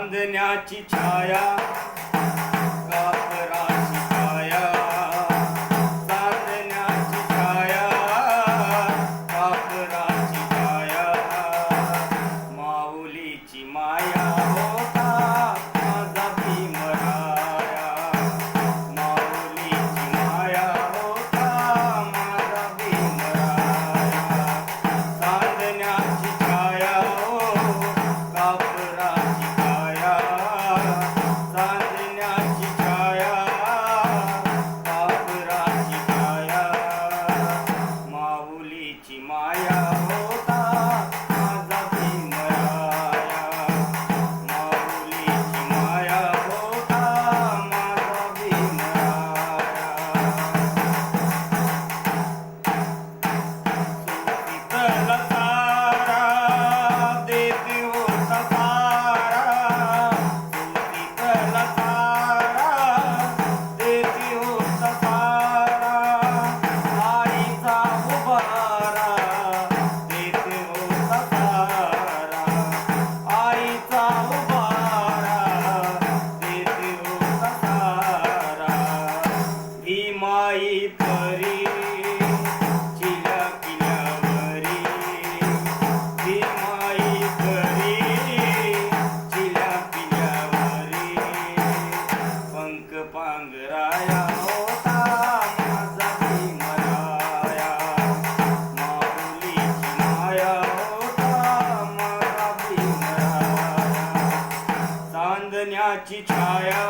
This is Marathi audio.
चांदण्याची छाया. मंगराया होता माझा भीमराया. माऊली माया होता माझा भीमराया. चांदण्याची छाया